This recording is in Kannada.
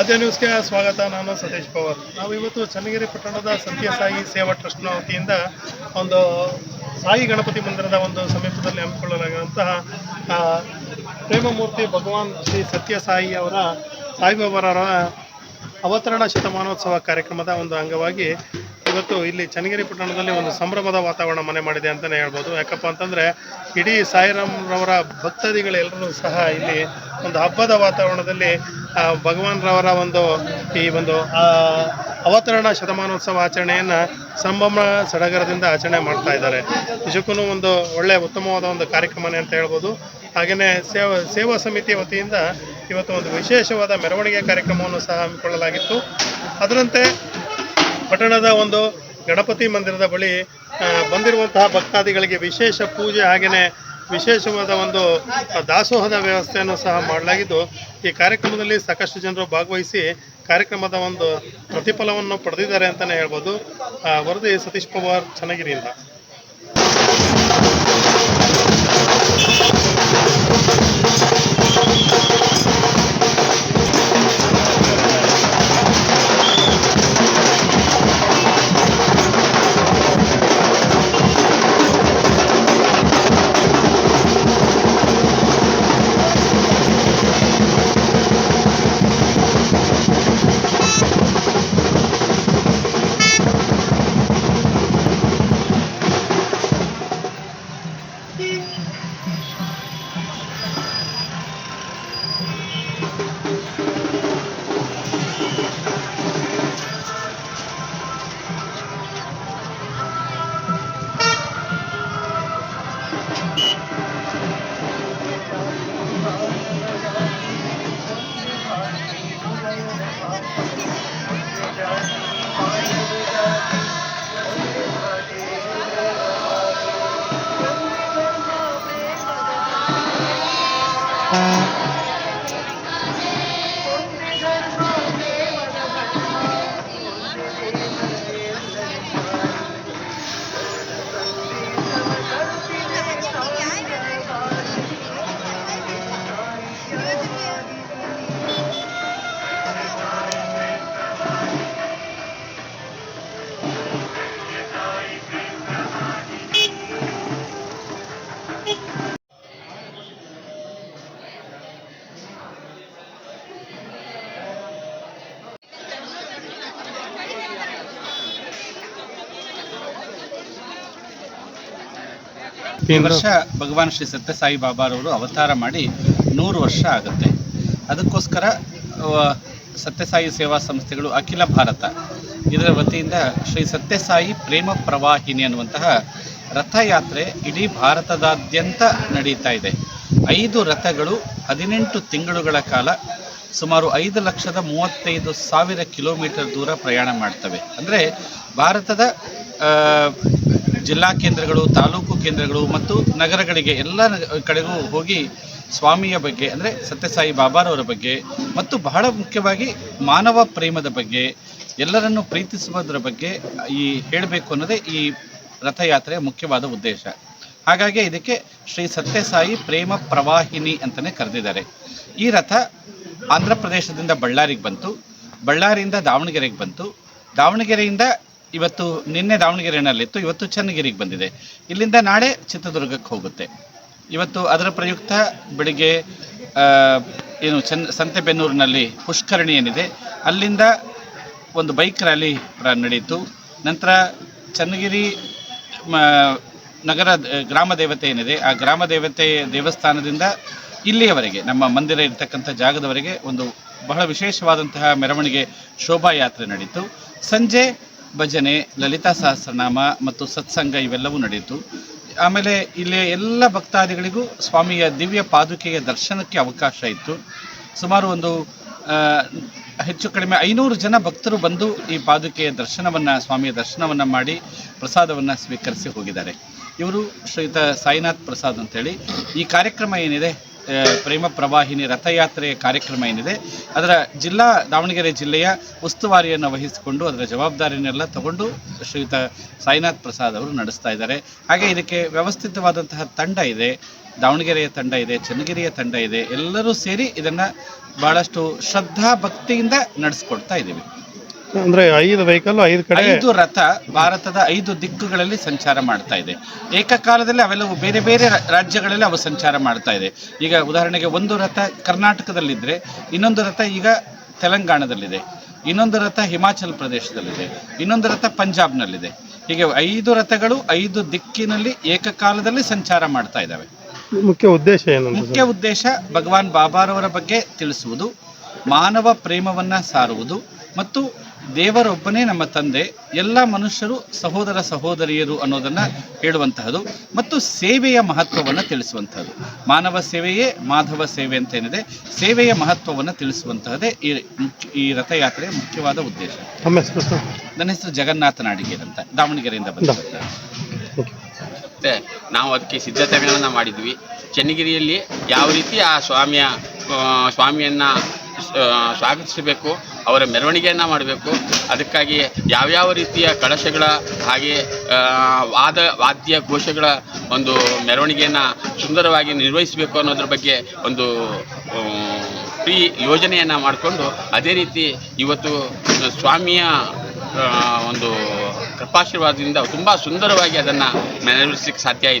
ಆದ್ಯ ನ್ಯೂಸ್ಗೆ ಸ್ವಾಗತ. ನಾನು ಸತೀಶ್ ಪವಾರ್. ನಾವು ಇವತ್ತು ಚನ್ನಗಿರಿ ಪಟ್ಟಣದ ಸತ್ಯ ಸಾಯಿ ಸೇವಾ ಟ್ರಸ್ಟ್ನ ವತಿಯಿಂದ ಒಂದು ಸಾಯಿ ಗಣಪತಿ ಮಂದಿರದ ಒಂದು ಸಮೀಪದಲ್ಲಿ ಹಮ್ಮಿಕೊಳ್ಳಲಾಗಿರುವಂತಹ ಪ್ರೇಮಮೂರ್ತಿ ಭಗವಾನ್ ಶ್ರೀ ಸತ್ಯ ಸಾಯಿ ಅವರ ಸಾಯಿಬಾಬಾರವರ ಅವತರಣ ಶತಮಾನೋತ್ಸವ ಕಾರ್ಯಕ್ರಮದ ಒಂದು ಅಂಗವಾಗಿ ಇವತ್ತು ಇಲ್ಲಿ ಚನ್ನಗಿರಿ ಪಟ್ಟಣದಲ್ಲಿ ಒಂದು ಸಂಭ್ರಮದ ವಾತಾವರಣ ಮನೆ ಮಾಡಿದೆ ಅಂತಲೇ ಹೇಳ್ಬೋದು. ಯಾಕಪ್ಪ ಅಂತಂದರೆ, ಇಡೀ ಸಾಯಿರಾಮ್ರವರ ಭಕ್ತಾದಿಗಳೆಲ್ಲರೂ ಸಹ ಇಲ್ಲಿ ಒಂದು ಹಬ್ಬದ ವಾತಾವರಣದಲ್ಲಿ ಭಗವಾನ್ರವರ ಒಂದು ಈ ಒಂದು ಅವತರಣ ಶತಮಾನೋತ್ಸವ ಆಚರಣೆಯನ್ನು ಸಂಭ್ರಮ ಸಡಗರದಿಂದ ಆಚರಣೆ ಮಾಡ್ತಾ ಇದ್ದಾರೆ. ನಿಜಕ್ಕೂ ಒಂದು ಒಳ್ಳೆಯ ಉತ್ತಮವಾದ ಒಂದು ಕಾರ್ಯಕ್ರಮನೇ ಅಂತ ಹೇಳ್ಬೋದು. ಹಾಗೆಯೇ ಸೇವಾ ಸೇವಾ ಸಮಿತಿ ವತಿಯಿಂದ ಇವತ್ತು ಒಂದು ವಿಶೇಷವಾದ ಮೆರವಣಿಗೆ ಕಾರ್ಯಕ್ರಮವನ್ನು ಸಹ ಹಮ್ಮಿಕೊಳ್ಳಲಾಗಿತ್ತು. ಅದರಂತೆ ಪಟ್ಟಣದ ಒಂದು ಗಣಪತಿ ಮಂದಿರದ ಬಳಿ ಬಂದಿರುವಂತಹ ಭಕ್ತಾದಿಗಳಿಗೆ ವಿಶೇಷ ಪೂಜೆ ಹಾಗೆಯೇ ವಿಶೇಷವಾದ ಒಂದು ದಾಸೋಹದ ವ್ಯವಸ್ಥೆಯನ್ನು ಸಹ ಮಾಡಲಾಗಿದ್ದು, ಈ ಕಾರ್ಯಕ್ರಮದಲ್ಲಿ ಸಾಕಷ್ಟು ಜನರು ಭಾಗವಹಿಸಿ ಕಾರ್ಯಕ್ರಮದ ಒಂದು ಪ್ರತಿಫಲವನ್ನು ಪಡೆದಿದ್ದಾರೆ ಅಂತಲೇ ಹೇಳ್ಬೋದು. ವರದಿ ಸತೀಶ್ ಪವಾರ್ ಚನ್ನಗಿರಿಯಿಂದ. Thank you. ಈ ವರ್ಷ ಭಗವಾನ್ ಶ್ರೀ ಸತ್ಯಸಾಯಿ ಬಾಬಾರವರು ಅವತಾರ ಮಾಡಿ ನೂರು ವರ್ಷ ಆಗುತ್ತೆ. ಅದಕ್ಕೋಸ್ಕರ ಸತ್ಯಸಾಯಿ ಸೇವಾ ಸಂಸ್ಥೆಗಳು ಅಖಿಲ ಭಾರತ ಇದರ ವತಿಯಿಂದ ಶ್ರೀ ಸತ್ಯಸಾಯಿ ಪ್ರೇಮ ಪ್ರವಾಹಿನಿ ಅನ್ನುವಂತಹ ರಥಯಾತ್ರೆ ಇಡೀ ಭಾರತದಾದ್ಯಂತ ನಡೀತಾ ಇದೆ. ಐದು ರಥಗಳು ಹದಿನೆಂಟು ತಿಂಗಳುಗಳ ಕಾಲ ಸುಮಾರು ಐದು ಲಕ್ಷದ ಮೂವತ್ತೈದು ಸಾವಿರ ಕಿಲೋಮೀಟರ್ ದೂರ ಪ್ರಯಾಣ ಮಾಡ್ತವೆ. ಅಂದರೆ ಭಾರತದ ಜಿಲ್ಲಾ ಕೇಂದ್ರಗಳು, ತಾಲೂಕು ಕೇಂದ್ರಗಳು ಮತ್ತು ನಗರಗಳಿಗೆ ಎಲ್ಲ ಕಡೆಗೂ ಹೋಗಿ ಸ್ವಾಮಿಯ ಬಗ್ಗೆ ಅಂದರೆ ಸತ್ಯಸಾಯಿ ಬಾಬಾರವರ ಬಗ್ಗೆ ಮತ್ತು ಬಹಳ ಮುಖ್ಯವಾಗಿ ಮಾನವ ಪ್ರೇಮದ ಬಗ್ಗೆ, ಎಲ್ಲರನ್ನು ಪ್ರೀತಿಸುವುದರ ಬಗ್ಗೆ ಈ ಹೇಳಬೇಕು ಅನ್ನೋದೇ ಈ ರಥಯಾತ್ರೆಯ ಮುಖ್ಯವಾದ ಉದ್ದೇಶ. ಹಾಗಾಗಿ ಇದಕ್ಕೆ ಶ್ರೀ ಸತ್ಯಸಾಯಿ ಪ್ರೇಮ ಪ್ರವಾಹಿನಿ ಅಂತಲೇ ಕರೆದಿದ್ದಾರೆ. ಈ ರಥ ಆಂಧ್ರ ಪ್ರದೇಶದಿಂದ ಬಳ್ಳಾರಿಗೆ ಬಂತು. ಬಳ್ಳಾರಿಯಿಂದ ದಾವಣಗೆರೆಗೆ ಬಂತು. ದಾವಣಗೆರೆಯಿಂದ ಇವತ್ತು ನಿನ್ನೆ ದಾವಣಗೆರೆನಲ್ಲಿತ್ತು ಇವತ್ತು ಚನ್ನಗಿರಿಗೆ ಬಂದಿದೆ. ಇಲ್ಲಿಂದ ನಾಳೆ ಚಿತ್ರದುರ್ಗಕ್ಕೆ ಹೋಗುತ್ತೆ. ಇವತ್ತು ಅದರ ಪ್ರಯುಕ್ತ ಬೆಳಿಗ್ಗೆ ಏನು ಚನ್, ಸಂತೆಬೆನ್ನೂರಿನಲ್ಲಿ ಪುಷ್ಕರಣಿ ಏನಿದೆ, ಅಲ್ಲಿಂದ ಒಂದು ಬೈಕ್ ರ್ಯಾಲಿ ನಡೆಯಿತು. ನಂತರ ಚನ್ನಗಿರಿ ನಗರ ಗ್ರಾಮ ದೇವತೆ ಏನಿದೆ, ಆ ಗ್ರಾಮ ದೇವತೆ ದೇವಸ್ಥಾನದಿಂದ ಇಲ್ಲಿಯವರೆಗೆ, ನಮ್ಮ ಮಂದಿರ ಇರತಕ್ಕಂಥ ಜಾಗದವರೆಗೆ ಒಂದು ಬಹಳ ವಿಶೇಷವಾದಂತಹ ಮೆರವಣಿಗೆ ಶೋಭಾಯಾತ್ರೆ ನಡೀತು. ಸಂಜೆ ಭಜನೆ, ಲಲಿತಾ ಸಹಸ್ರನಾಮ ಮತ್ತು ಸತ್ಸಂಗ ಇವೆಲ್ಲವೂ ನಡೆಯಿತು. ಆಮೇಲೆ ಇಲ್ಲಿ ಎಲ್ಲ ಭಕ್ತಾದಿಗಳಿಗೂ ಸ್ವಾಮಿಯ ದಿವ್ಯ ಪಾದುಕೆಯ ದರ್ಶನಕ್ಕೆ ಅವಕಾಶ ಇತ್ತು. ಸುಮಾರು ಒಂದು ಹೆಚ್ಚು ಕಡಿಮೆ ಐನೂರು ಜನ ಭಕ್ತರು ಬಂದು ಈ ಪಾದುಕೆಯ ದರ್ಶನವನ್ನು, ಸ್ವಾಮಿಯ ದರ್ಶನವನ್ನು ಮಾಡಿ ಪ್ರಸಾದವನ್ನು ಸ್ವೀಕರಿಸಿ ಹೋಗಿದ್ದಾರೆ. ಇವರು ಶ್ರೀಯುತ ಸಾಯಿನಾಥ್ ಪ್ರಸಾದ್ ಅಂತೇಳಿ. ಈ ಕಾರ್ಯಕ್ರಮ ಏನಿದೆ? ಪ್ರೇಮ ಪ್ರವಾಹಿನಿ ರಥಯಾತ್ರೆಯ ಕಾರ್ಯಕ್ರಮ ಏನಿದೆ, ಅದರ ಜಿಲ್ಲಾ ದಾವಣಗೆರೆ ಜಿಲ್ಲೆಯ ಉಸ್ತುವಾರಿಯನ್ನು ವಹಿಸಿಕೊಂಡು ಅದರ ಜವಾಬ್ದಾರಿಯನ್ನೆಲ್ಲ ತಗೊಂಡು ಶ್ರೀಯುತ ಸಾಯಿನಾಥ್ ಪ್ರಸಾದ್ ಅವರು ನಡೆಸ್ತಾ ಇದ್ದಾರೆ. ಹಾಗೆ ಇದಕ್ಕೆ ವ್ಯವಸ್ಥಿತವಾದಂತಹ ತಂಡ ಇದೆ, ದಾವಣಗೆರೆಯ ತಂಡ ಇದೆ, ಚನ್ನಗಿರಿಯ ತಂಡ ಇದೆ, ಎಲ್ಲರೂ ಸೇರಿ ಇದನ್ನ ಬಹಳಷ್ಟು ಶ್ರದ್ಧಾ ಭಕ್ತಿಯಿಂದ ನಡೆಸ್ಕೊಡ್ತಾ ಇದ್ದೀವಿ. ಅಂದ್ರೆ ಐದು ವೆಹಿಕಲ್ ಐದು ಕಡೆ ಐದು ರಥ ಭಾರತದ ಐದು ದಿಕ್ಕುಗಳಲ್ಲಿ ಸಂಚಾರ ಮಾಡ್ತಾ ಇದೆ. ಏಕಕಾಲದಲ್ಲಿ ಅವೆಲ್ಲವೂ ಬೇರೆ ಬೇರೆ ರಾಜ್ಯಗಳಲ್ಲಿ ಅವು ಸಂಚಾರ ಮಾಡ್ತಾ ಇದೆ. ಈಗ ಉದಾಹರಣೆಗೆ ಒಂದು ರಥ ಕರ್ನಾಟಕದಲ್ಲಿದ್ದರೆ ಇನ್ನೊಂದು ರಥ ಈಗ ತೆಲಂಗಾಣದಲ್ಲಿದೆ. ಇನ್ನೊಂದು ರಥ ಹಿಮಾಚಲ ಪ್ರದೇಶದಲ್ಲಿದೆ. ಇನ್ನೊಂದು ರಥ ಪಂಜಾಬ್ನಲ್ಲಿದೆ. ಹೀಗೆ ಐದು ರಥಗಳು ಐದು ದಿಕ್ಕಿನಲ್ಲಿ ಏಕಕಾಲದಲ್ಲಿ ಸಂಚಾರ ಮಾಡ್ತಾ ಇದ್ದಾವೆ. ಮುಖ್ಯ ಉದ್ದೇಶ ಏನು ಮುಖ್ಯ ಉದ್ದೇಶ ಭಗವಾನ್ ಬಾಬಾರವರ ಬಗ್ಗೆ ತಿಳಿಸುವುದು. ಮಾನವ ಪ್ರೇಮವನ್ನ ಸಾರುವುದು ಮತ್ತು ದೇವರೊಬ್ಬನೇ ನಮ್ಮ ತಂದೆ ಎಲ್ಲ ಮನುಷ್ಯರು ಸಹೋದರ ಸಹೋದರಿಯರು ಅನ್ನೋದನ್ನ ಹೇಳುವಂತಹದ್ದು ಮತ್ತು ಸೇವೆಯ ಮಹತ್ವವನ್ನು ತಿಳಿಸುವಂತಹದ್ದು ಮಾನವ ಸೇವೆಯೇ ಮಾಧವ ಸೇವೆ ಅಂತ ಏನಿದೆ ಸೇವೆಯ ಮಹತ್ವವನ್ನು ತಿಳಿಸುವಂತಹದೇ ಈ ಮುಖ್ಯ- ಈ ರಥಯಾತ್ರೆಯ ಮುಖ್ಯವಾದ ಉದ್ದೇಶ. ನನ್ನ ಹೆಸರು ಜಗನ್ನಾಥ ನಾಡಿಗೇರ್ ಅಂತ ದಾವಣಗೆರೆಯಿಂದ ಬಂದ ನಾವು ಅದಕ್ಕೆ ಸಿದ್ಧತೆಗಳನ್ನು ಮಾಡಿದ್ವಿ. ಚನ್ನಗಿರಿಯಲ್ಲಿ ಯಾವ ರೀತಿ ಆ ಸ್ವಾಮಿಯ ಆ, ಸ್ವಾಮಿಯನ್ನ ಸ್ವಾಗತಿಸಬೇಕು, ಅವರ ಮೆರವಣಿಗೆಯನ್ನು ಮಾಡಬೇಕು. ಅದಕ್ಕಾಗಿ ಯಾವ್ಯಾವ ರೀತಿಯ ಕಳಶಗಳ ಹಾಗೆ ವಾದ, ವಾದ್ಯ ಘೋಷಗಳ ಒಂದು ಮೆರವಣಿಗೆಯನ್ನು ಸುಂದರವಾಗಿ ನಿರ್ವಹಿಸಬೇಕು ಅನ್ನೋದ್ರ ಬಗ್ಗೆ ಒಂದು ಪ್ರೀ ಯೋಜನೆಯನ್ನು ಮಾಡಿಕೊಂಡು ಅದೇ ರೀತಿ ಇವತ್ತು ಸ್ವಾಮಿಯ ಒಂದು ಕೃಪಾಶೀರ್ವಾದದಿಂದ ತುಂಬ ಸುಂದರವಾಗಿ ಅದನ್ನು ನೆರವೇರಿಸಲಿಕ್ಕೆ ಸಾಧ್ಯ ಆಯಿತು.